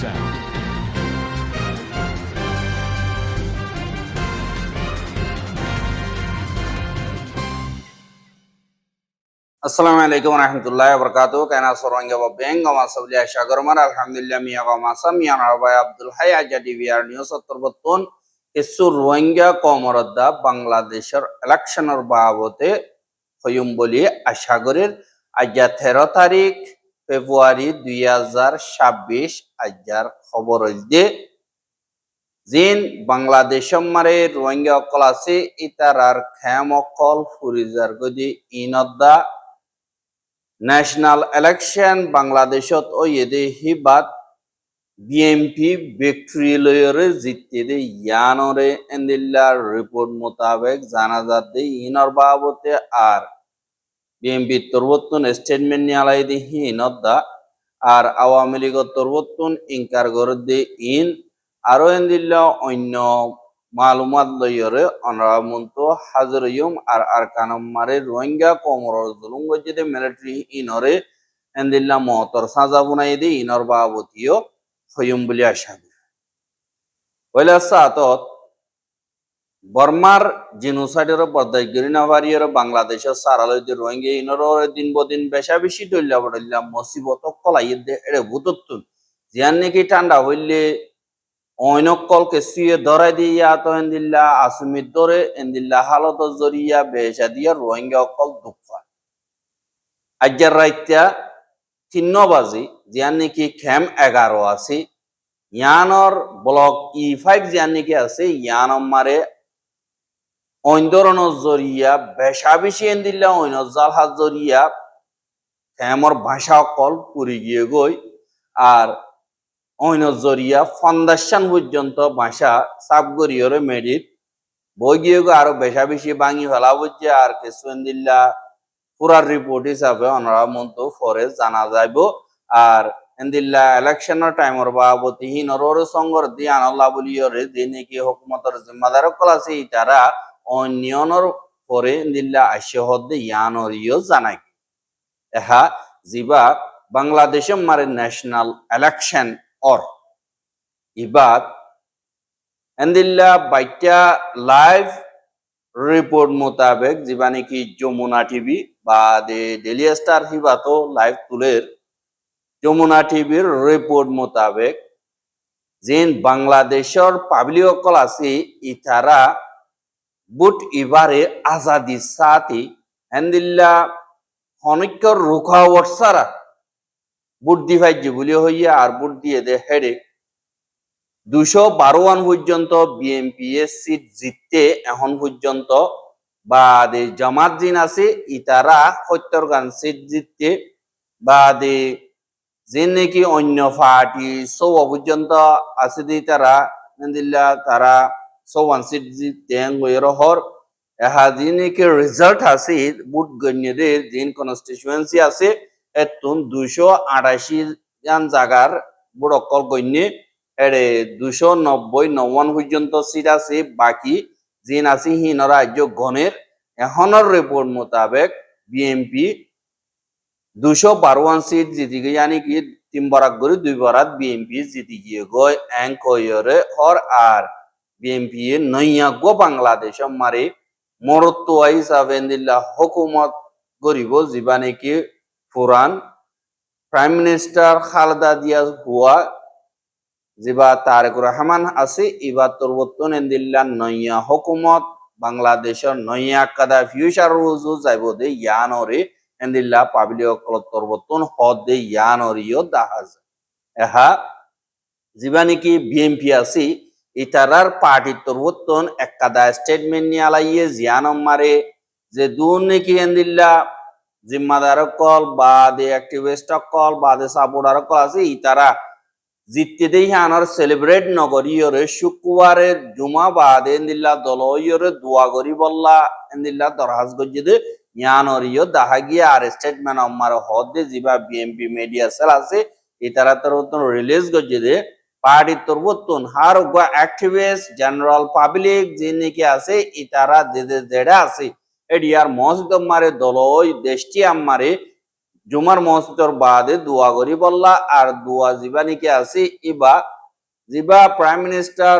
sound. আসসালামু আলাইকুম রহমতুল্লাহ বরকাত কেনা সরঙ্গে বেং গমা সবলিয়া সাগরমার আলহামদুলিল্লাহ মিয়া গমা সাম মিয়া নরবাই আব্দুল হাই আজা ডিভিআর নিউজ অত্তরবর্তন কিছু রোহিঙ্গা কমরদ্দা বাংলাদেশের ইলেকশনের বাবতে হইম বলি আশা করির আজ্ঞা তেরো তারিখ ফেব্রুয়ারি দুই হাজার ছাব্বিশ আজ্ঞার খবর হইলে জিন বাংলাদেশ মারে রোহিঙ্গা অকল আছে ইতারার খেম অকল ফুরিজার গদি ইনদ্দা। ন্যাশনাল ইলেকশন বাংলাদেশত ও হিবাত বিএমপি ভিক্টরি লয়রে জিততে দে ইয়ানরে এন্দিল্লার রিপোর্ট মোতাবেক জানা যাতে ইনর বাবতে আর বিএমপি তরবত্তন স্টেটমেন্ট নিয়ালাই দি হিনদ্দা আর আওয়ামী লীগত তরবত্তন ইনকার করে দে ইন। আরও এন্দিল্লা অন্য মালুমাত লইয়রে অনরামন্ত হাজর ইয়ুম আর আর কানম মারে রোহিঙ্গা কমর জুলুম গজ্জিদে মিলিটারি ইনরে এন্দিল্লা মহতর সাজা বুনাই দি, ইনর বাবতীয় হইম বলি আশা করি। পয়লা সাতত বর্মার জিনোসাইডের বদাইগিরি নাভারিয়ের বাংলাদেশের সারালয় দি রোহিঙ্গা ইনর দিন বদিন বেশা বেশি ডল্লা বডল্লা মসিবত কলাই দে এড়ে ভূতত্তুন জিয়ান নাকি ঠান্ডা হইলে অইনকলকে সুয়ে ধরাই দিয়া তো এন্দিল্লা আসুমিত ধরে এন্দিল্লা হালত জরিয়া বেশা দিয়া রোহিঙ্গা অকল দুঃখা আজ্ঞার রাইত্যা তিন্ন বাজি জিয়ান নাকি খেম এগারো আছে। ইয়ানর ব্লক ই ফাইভ জিয়ান নাকি আছে ইয়ান মারে অইন্দরণ বেশা বেশি অইন জালহাজ জরিয়া ভাষা অকল পুরি গিয়ে গই আর ফান্দাসান পর্যন্ত ভাষা মেডিট বই গিয়ে গো আরও বেশা বেশি ভাঙি ফেলা বুঝছে আর কিছু দিল্লা পুরার রিপোর্ট হিসাবে অনারা ফরে জানা যাইব আর এন্দিল্লা ইলেকশনের টাইমর বাবতি সংগর দি আনল্লা বলিয়রে যে নাকি হুকুমতর জিম্মাদার তারা অন্যনর পরে হদ্দে ইয়ানর ইয় জানাই। এহা জিবা বাংলাদেশে মারে ন্যাশনাল ইলেকশন or ibat এন্দিল্লা বাইটা লাইভ রিপোর্ট মোতাবেক যেবা নাকি যমুনা টিভি বা দে ডেলি স্টার হিবাতো লাইভ তুলের যমুনা টিভির রিপোর্ট মোতাবেক যেন বাংলাদেশের পাবলিক অকল আছে ইতারা বুট ইবারে আজাদি সাথে এন্দিল্লা হনৈক্যর রুখা ওয়ার্সারা বুট দিভাইজি বলি হইয়া আর বুট দিয়ে দে হেডে দুশো বারো ওয়ান পর্যন্ত বিএমপি সিট জিততে এখন পর্যন্ত বা দে জামাত জিন আছে, ইতারা সত্তর গান সিট জিততে বা দে যে নাকি অন্য পার্টি সৌ পর্যন্ত আছে দি তারা তারা জিততে হর এহা যি নাকি রেজাল্ট আছে বুট গণ্যদের জিন কনস্টিটুয়েন্সি আছে এতুন দুইশো আড়াইশি জন জাগার বুড় অকল গণ্যে এড়ে দুশো নব্বই নব্বন পর্যন্ত সিট আছে বাকি জিন আছে হিন রাজ্য গণের এখনের রিপোর্ট মোতাবেক বিএমপি দুশো বারোয়ান সিট জিতি গিয়ে জানি কি তিন বরাক করে দুই বরাত বিএমপি জিতি গিয়ে গয় কয়রে হর আর বিএমপি নইয়া গো বাংলাদেশ। মারে মরত্ব হিসাবে দিল্লা হুকুমত গরিব যিবা নাকি ফুরান? প্রাইম মিনিস্টার খালেদা জিয়া হুয়া যেবা তারেক রহমান আছে, এবার তরবর্তন এন্দিল্লা নইয়া হুকুমত বাংলাদেশের নইয়া কাদা ফিউচার রুজু যাইব দে, ইয়ানরে এন্দিল্লা পাবলিক তরবর্তন হদ দে, ইয়ানরিও দাহাজ। এহা যেবা নাকি বিএমপি আছে ইতারার পার্টির তরবর্তন একাদা স্টেটমেন্ট নিয়ে আলাইয়ে জিয়ানম মারে যে দূর নাকি এন্দিল্লা জিম্মাদার কল বা দে অ্যাক্টিভিস্ট কল বা দে সাপোর্টার কল আছে ইতারা। জিততে দেই হানার সেলিব্রেট নগরীয়রে শুক্রবারের জুমা, বাদ এন্দিল্লা দলইয়রে দোয়া করি বললা, এন্দিল্লা দরহাজ গজ্জিদে ইয়ানরিয় দাহা গিয়ে আর স্টেটমেন্ট আমার হদে জিবা বিএমপি মিডিয়া সেল আছে ইতারা তোর রিলিজ গজ্জিদে। পার্টি তোর বতুন হার অ্যাক্টিভিস্ট জেনারেল পাবলিক আছে, ইতারা যেটা আছে। এডিয়ার মসজিদ মারে দেশটি আমারে জুমার মসজিদর বাদে দোয়া করি বললা। আর দোয়া জিবা নিকে আছে, ইবা জিবা প্রাইম মিনিস্টার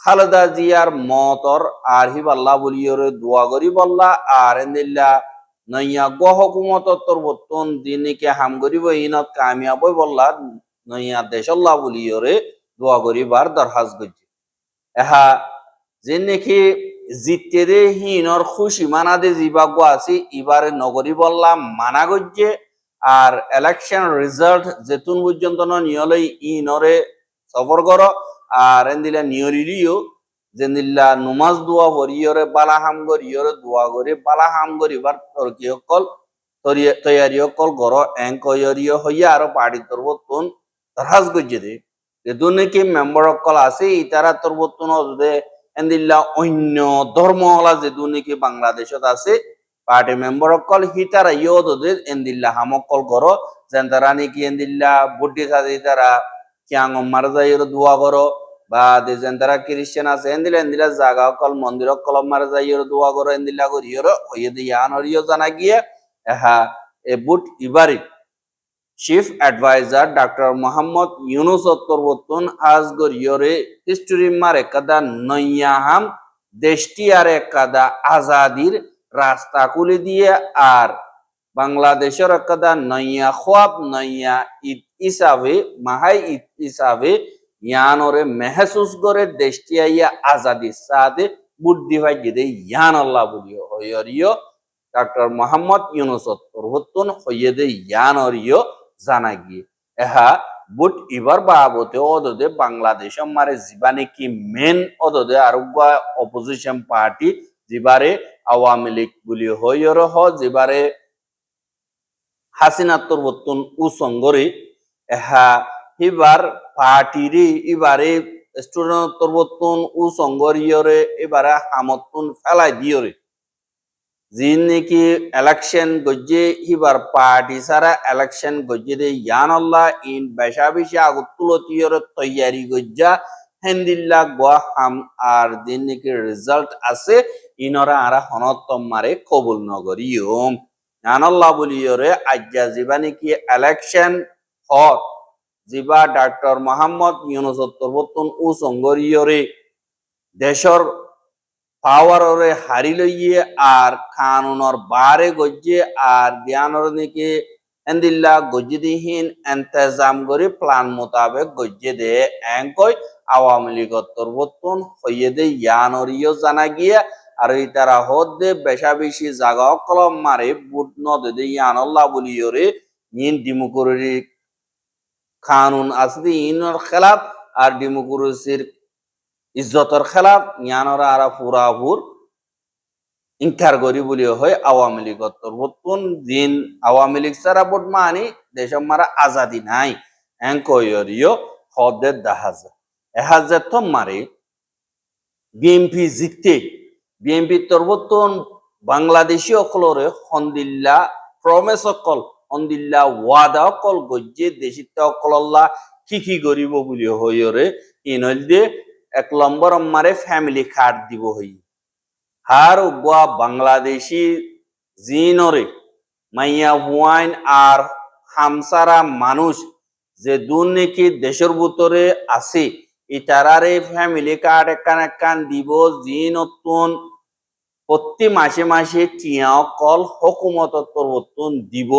খালেদা জিয়ার মতর আর হিবাল্লা বলিয়রে দোয়া করি বললা। আর নইয়া হাম করিব, ইনত কামিয়াব বললা। নইয়া দেশল্লা বলিয়রে দোয়া করিবার দরহাজ করছে। এহা যে নাকি জিততে দে হিনর খুশি, মানা দে জিবাগু আছি ইবারে নগরী বললাম, মানা গজ্জে আর ইলেকশন রেজাল্ট যেতুন পর্যন্ত নিয়লে ইনরে সফর কর। আর এন্দিলা নিয়রিলিও নুমাজ দোয়া হরিয়রে বালা হাম গরিয়রে দোয়া করে বালা হাম গরিবার তরকি অকল তৈয়ারি অকল গর এং কয়রিয় হইয়া আর পার্টি তরবতুন দরহাজ গজ্জে দে। যেহেতু নাকি মেম্বার অকল আছে ইতারা তরবতুন দে এন্দিল্লা অন্য ধর্মওয়ালা যেহেতু নাকি বাংলাদেশত আছে, পার্টি মেম্বার অকল হিতারা ইয় দে এন্দিল্লা হামকল গর যেন তারা নাকি এন্দিল্লা বুদ্ধি সাথে তারা কিয়াং মারা যায় দোয়া করো, বা de যেন খ্রিস্টান আছে এন্দিলা এন্দিলা জাগা অকল মন্দির অকল মারা যায় দোয়া করো এন্দিলা করি হরো হইয়ে দিয়ে ইয়ান জানা গিয়ে, এহা এ বুট ইবারি chief adviser doctor Mohammad Yunus অত্তরবর্তন আজগর ইয়রে হিস্টোরি মার একাদা নইয়াহাম দেশটি আর একাদা আজাদির রাস্তা খুলে দিয়ে আর বাংলাদেশের একাদা নইয়া খোয়াব নইয়া ঈদ হিসাবে মাহাই ঈদ হিসাবে ইয়ানরে মেহসুস করে দেশটি আইয়া আজাদি সাদে বুদ্ধি ভাই জিদে ইয়ান আল্লাহ বলিও হইয়রিও ডক্টর মোহাম্মদ ইউনুস তরহত্তন হইয়েদে ইয়ান অরিও জানা গিয়ে, এহা বুট ইবার বাবতে অদদে বাংলাদেশ মারে জীবানে কি মেন অদদে আরোগ্য অপোজিশন পার্টি জিবারে আওয়ামী লীগ বলি হইয়র হ হাসিনা তরবত্তন উসঙ্গরে এহা হিবার পার্টিরি ইবারে স্টুডেন্ট তরবত্তন উসঙ্গরিয়রে এবারে হামতুন ফেলাই দিয়রে যিন নাকি ইলেকশন গজ্জে হিবার পার্টি সারা ইলেকশন গজ্জে দে ইয়ান আল্লাহ ইন বেশা বেশি আগুতুলতিয়র তৈয়ারি গজ্জা, হেন্দিল্লা গোয়া হাম আর দিন নাকি রেজাল্ট আছে, ইনরা আরা হনতম মারে কবুল নগরিয়ম ইয়ান আল্লাহ বলিয়রে, আজ্জা জিবা নাকি ইলেকশন হত? জিবা ডাক্তার মোহাম্মদ ইউনুস তরবতন ও সঙ্গরিয়রে, দেশর পাওয়ারে হারি লইয়ে আর কানুনর বারে গজ্জে আর জ্ঞানর নিকে এন্দিল্লা গজ্জে দিহীন এন্তেজাম করে প্লান মোতাবেক গজ্জে দে। এঙ্কই আওয়ামী লীগর তরবতন হইয়ে দে, ইয়ানরিও জানা গিয়ে। আর এই তারা হদ দে বেশা বেশি জাগা কলম মারে, বুট নদে দে ইয়ানল্লাহ বলিয়রে ইন ডেমোক্রেটিক কানুন আসদি ইনর খেলাফ আর ডেমোক্রেসির ইজ্জতর খেলাফ ইয়ানরা আরা ফুরাফুর ইনকার করি বলি হয় আওয়ামী লীগত। নতুন দিন আওয়ামী লীগ সারা ভোট মানি দেশম মারা আজাদি নাই। এঙ্কয়রিও হদের দাহাজা। এহাজে তো মারে। বিএমপি জিততে। বিএমপি তরবতন বাংলাদেশি অকলরে হন্দিল্লা প্রমেশ অকল হন্দিল্লা ওয়াদা অকল, গজ্জে দেশিত অকলল্লা কি কি করিব বলি হইরে ইনল দিয়ে এক নম্বর মারে ফ্যামিলি কার্ড দিব হই। হার উগুয়া বাংলাদেশি জিনরে মাইয়া হুয়াইন আর হামসারা মানুষ যে দূর নাকি দেশের ভিতরে আছে, ইতারারে ফ্যামিলি কার্ড একান একান দিব জি নতুন প্রতি মাসে মাসে টিয়া কল হকুমত তরবতন দিব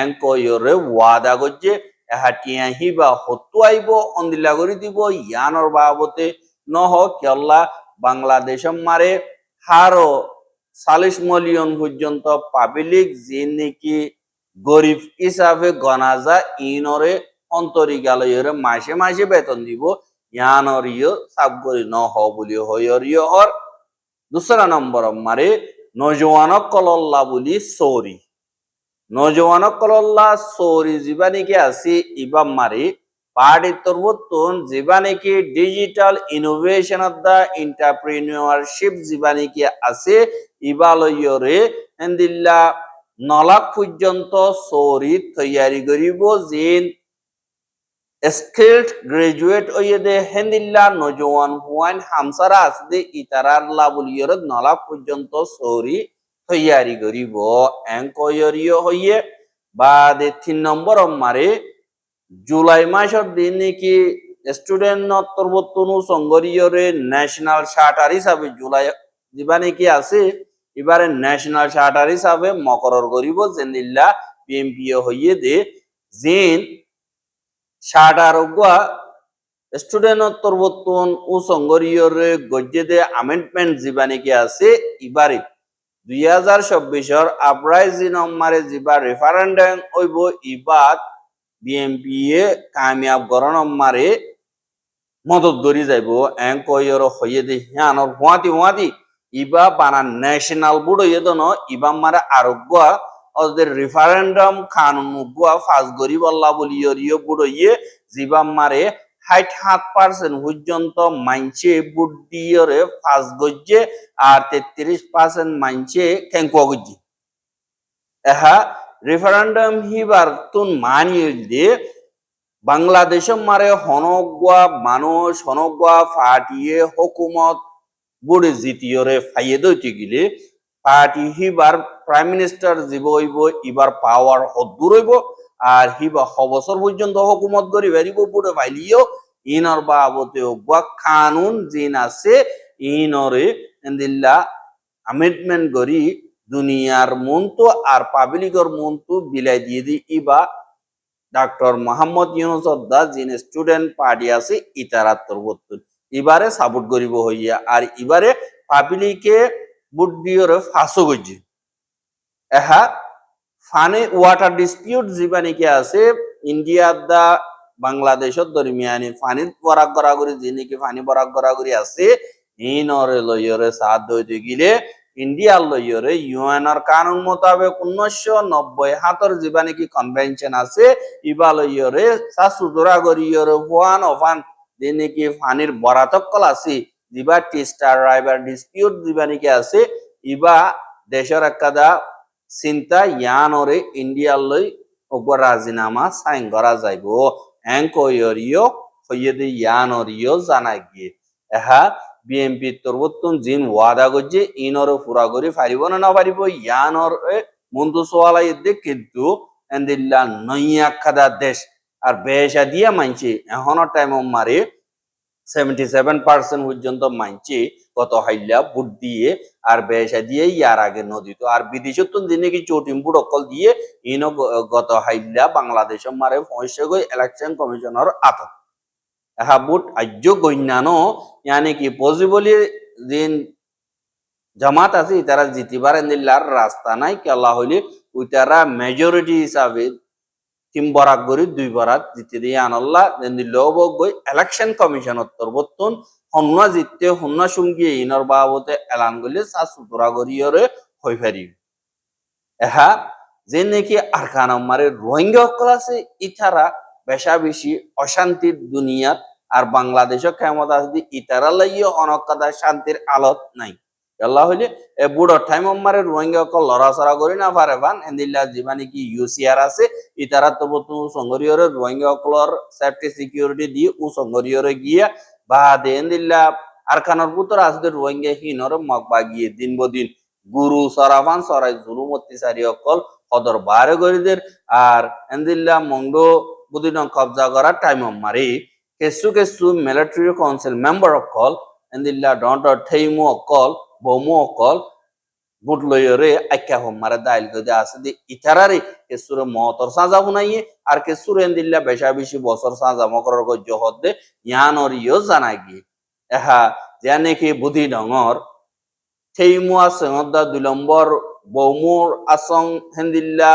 এঙ্কয়রে ওয়াদা করছে, এহা টিয়া হিবা হতু আইব অন্দিলা করে দিব, ইয়ানর বাবতে নহ কেল্লা বাংলাদেশ মারে হারো চাল্লিশ মিলিয়ন পর্যন্ত পাবলিক যে নাকি গরিব হিসাবে গনা যায় ইনরে অন্তরিকালয়রে মাসে মাসে বেতন দিব ইয়ানর ইয় সাবগরি ন হ বলি হয়র ইয় হর দুসরা নম্বর মারে নজওয়ানক কলল্লা বলি সৌরি নজওয়ানক কলল্লা সৌরি জীবানিকে আছে ইবাম মারে পার্টি তরবতন জীবানিকে digital innovation of the entrepreneurship জীবানিকে আছে। ইবালয়রে এন্দিল্লা নলাক পর্যন্ত সৌরি তৈয়ারি করিব জিন স্কিল্ড গ্রাজুয়েট ওয়ে দে হেন্দিল্লা নজওয়ান হুয়াইন হামসারা আছে। ইতারার লাবুলিয়র নলাক পর্যন্ত সৌরি তৈয়ারি করিব এঙ্কয়রিও হইয়ে। বাদে তিন নম্বর মারে জুলাই মাসের দিন নাকি স্টুডেন্ট তরবতনু সংগরিয়রে ন্যাশনাল শার্টার হিসাবে জুলাই দিবা নাকি আছে? এবারে ন্যাশনাল শার্টার হিসাবে মকরর করিব জেন্দিল্লা বিএমপিও হইয়ে দে। জিন শার্টার গুয়া স্টুডেন্ট ও দে যিবা নাকি আছে? দুই হাজার রেফারেন্ডাম হইব। ইবাদ বিএমপি কামিয়াব গরণ মারে মদত ধরি যাইব। এং কইর হইয়ে দি হিয়ানর হুয়াতি হুয়াতি ইবা বানা ন্যাশনাল বুড় হইয়ে দন ইবা মারে আরোগ্য ওদের রেফারেন্ডাম কানুন গুয়া ফাজ গরি বল্লা বলি ইয়রিও বুড় হইয়ে জিবা মারে হাইট সাত পার্সেন্ট পর্যন্ত মাইনছে বুট দিয়ে ফাজ গজ্জে আর তেত্রিশ পার্সেন্ট মাইনছে খেঙ্কুয়া গজ্জে। এহা রেফারেন্ডাম হিবার তুন মানি দিয়ে বাংলাদেশ মারে হনগুয়া মানুষ হনগুয়া ফাটিয়ে হকুমত বুড়ে জিতিয়রে ফাইয়ে দইতে গেলে পার্টি হিবার প্রাইম মিনিস্টার জীব হইব ইবার পাওয়ার হদ্দুর হইব আর হিবা হবছর পর্যন্ত হকুমত করি বেরিব বুড়ে ফাইলিও ইনর বাবতে গুয়া কানুন জিন আছে ইনরে এন্দিল্লা আমেন্ডমেন্ট করি দুনিয়ার মন্তু আর পাবলিকর মন্তু বিলাই দিয়ে দি। ইবা ডক্টর মোহাম্মদ ইউনুস দা যিন স্টুডেন্ট পার্টি আছে, ইতারা তরবত্তর এবারে সাপোর্ট করিব হইয়া, আর এবারে পাবলিকে বুট দিয়রে ফাঁসো গজি এহা ফানে ওয়াটার ডিসপিউট যিবা নাকি আছে? ইন্ডিয়ার দা বাংলাদেশত দরমিয়ানি ফানির বরাক গড়াগড়ি যি নাকি ফানি বরাক গড়াগড়ি আছে ইনরে লইয়রে সাথ দইতে গিলে ইন্ডিয়ার লইয়রে ইউএনর কানুন মোতাবেক উনিশশো নব্বই হাতর যিবা নাকি কনভেনশন আছে, ইবা লইয়রে সাসু দোরা গড়িয়রে ফুয়ান অফান যে নাকি ফানির বরাতকল আছে যিবা টিস্টার রাইবার ডিসপিউট যিবা নাকি আছে, ইবা দেশের একাদা চিন্তা ইয়ানরে ইন্ডিয়ার লই ওপর রাজিনামা সাইন করা যাইব। এঙ্কয়রিও হইয়েদি ইয়ানরিও জানা গিয়ে। এহা বিএমপি তরবত্তন জিন ওয়াদা করছে ইনরে ফুরা করে ফারিব না না পারিব ইয়ানর মন্দু সোয়ালাই কিন্তু এন্দিল্লা নইয়া খাদা দেশ আর বেশা দিয়া মানছে এখনও টাইম মারে সেভেন্টি সেভেন পার্সেন্ট পর্যন্ত মানছে কত হাইলা বুট দিয়ে আর বেশা দিয়ে ইয়ার আগে নদীত আর বিদেশত তো দিনে কি চটিম বুট অকল দিয়ে ইনো গত হাইলা বাংলাদেশ মারে পয়সা গই ইলেকশন কমিশনের আতত এহা বুট আজ্য গণ্যানো। ইয়ানি কি পজিবলি দিন জামাত আছে, তারা জিতিবার এন্দিল্লার রাস্তা নাই কেলা হইলে ওই তারা মেজরিটি হিসাবে তিন বরাক গরি দুই বরাক জিতে দিয়ে। আনল্লা এন্দিল্ল গই ইলেকশন কমিশন তরবর্তন হন্না জিততে হন্না সঙ্গী ইনর বাবতে এলান গলি সা সুতরা গরিয়রে হই ফারি এহা যে নাকি মারে রোহিঙ্গা সকল আছে ইতারা বেশা বেশি অশান্তির দুনিয়াত আর বাংলাদেশও কেমন আছে ইতারা লাইও অনকাদা শান্তির আলত নাই। আল্লাহ হইলে এ বুড়ো টাইম মারে রোহিঙ্গা সকল লড়াচড়া করি না পারে বান এন্দিল্লা যিমানি কি ইউসিআর আছে, ইতারা তো বর্তমান সংগরিয়রে রোহিঙ্গা সকলর সেফটি সিকিউরিটি দিয়ে ও সংগরিয়রে গিয়া বা দেন দিল্লা আরকানোর পুত্র আসলে রোহিঙ্গা হিনর মগ বাগিয়ে দিন বদিন গুরু সরাবান সরাই জুলুমতি সারি অকল সদর বারে গরিদের। আর এন্দিল্লা মঙ্গ বুদিন কবজা করার টাইম মারি। কেসু কেসু মিলিটারি কাউন্সিল মেম্বার অকল এন্দিল্লা ডন্ট ঠেইমু অকল বমু অকল বুট লইরে আখ্যা হম মারে দাইল গদে আছে দি ইতারারে কেসুরে মতর সাজা বুনাইয়ে আর কেসুরে এন্দিল্লা বেশা বেশি বছর সাজা মকরর গজ্য হদ্দে ইয়ানর ইয় জানা গিয়ে এহা জানে কি বুধি ডঙর ঠেইমু আছে দা দুই নম্বর বৌমুর আসং হেন্দিল্লা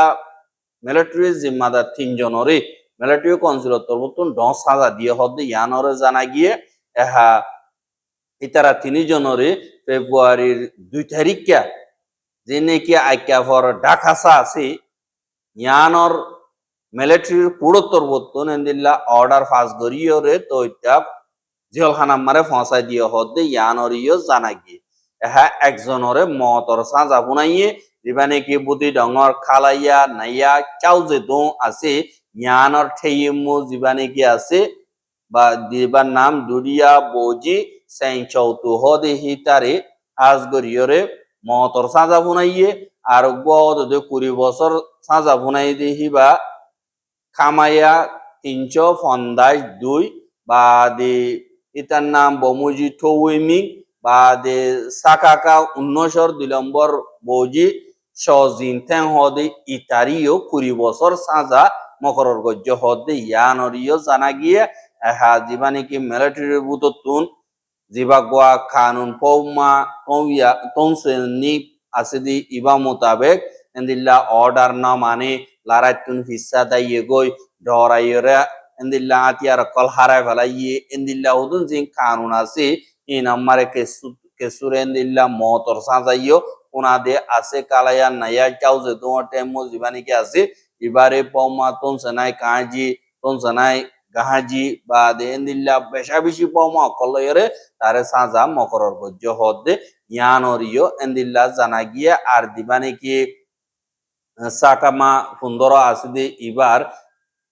মিলিটারি জিম্মাদার তিনজনরে মিলিটারি কাউন্সিলত তরবতুন দশ হাজার দিয়ে হদ্দে ইয়ানরে জানা গিয়ে এহা ইতারা তিনজনরে ফেব্রুয়ারির দুই তারিখা যে নাকি আইকা ফর ডাকাসা আছে ইয়ানর মিলিটারির পুরোত্তর বর্তন এন্দিল্লা অর্ডার ফাঁস করিয়রে তো ইটা জেলখানা মারে ফসাই দিয়ে হদ্দে ইয়ানর ইয় জানা গিয়ে এহা একজনরে মতর সাজা বুনাইয়ে যেবানে কি বুদ্ধি ডঙর খালাইয়া নাইয়া যে দো আছে ইয়ানর ঠেইমু জীবানে কি আছে? বা দিবার নাম দুরিয়া বৌজি সেং চৌতু হদে হিতারে আজগরিয়রে মতর সাজা বুনাইয়ে আর গদ কুড়ি বছর সাজা বুনাই দি হিবা খামাইয়া তিনশো পঞ্চাশ দুই বা দে ইতার নাম বমুজি থৌমিং বা দে সাকাকা উন্নসর দুই নম্বর বৌজি সজিন ঠেং হদে ইতারিও কুড়ি বছর সাজা মকরর গজ্য হদে ইয়ানরিও জানা গিয়ে হা যিবা নাকি মিলিটারি যিবা গোয়া কানুন পৌমা তৌয়া তৌসেনি আছে দি ইবা মোতাবেক, এন্দিল্লা অর্ডার না মানে লারাইতুন ফিসা দাইয়ে গই ডরাইরে এন্দিল্লা আতিয়ার কল হারাই ফেলাইয়ে, এন্দিল্লা হুদুন জিং কানুন আছে ইন আমারে কেসু কেসুরে এন্দিল্লা মতর সাজাইও উনাদে আছে কালায়া নাইয়া চাউজে তোমার টেমো জীবানি কি আছে ইবারে পৌমা তোন সেনাই কাঁজি তোন সেনাই গাহাজি বা দে এন্দিল্লা বেশা বেশি পৌমা কলয়রে তারে সাজা মকরর গজ্য হদে ইয়ানরিও এন্দিল্লা জানা গিয়ে আর দিবানি কি সাকামা সুন্দর আসিদে ইবার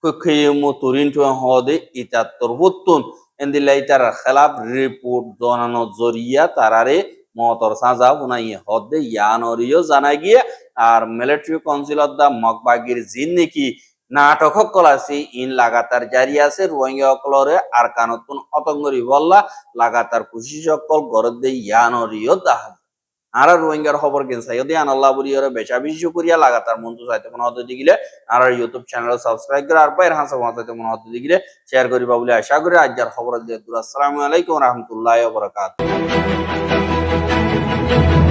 কুখিয়মু তুরিন্টু হদে ইতাত্তর হুত্তুন এন্দিল্লা ইতার খেলাফ রিপোর্ট জানানো জরিয়া তারারে মতর সাজা উনাই হদে ইয়ানরিও জানা গিয়ে, আর মিলিটারি কাউন্সিল অফ দা মকবাগির জিন নাকি নাটক আছে ইন লাগাতার জারি আছে, রোহিঙ্গা সকলরে আর কানতুন অতঙ্গরি বল্লা, লাগাতার খুশি সকল গরদে ইয়ানরিও দাহাজ আর রোহিঙ্গার খবর কেন সাইদি আনাল্লাহ বুড়িয়রে বেচা বেশি করিয়া লাগাতার মন্ত্র চাইতে মনে হতে দিগিলে আর ইউটিউব চ্যানেল সাবস্ক্রাইব করে আর বাইর হাসা হতে মনে হতে দিগিলে শেয়ার করিবা বলে আশা করি, আজ্জার খবর দিয়ে আসসালামু আলাইকুম রহমতুল্লাহ বরকাত Thank you.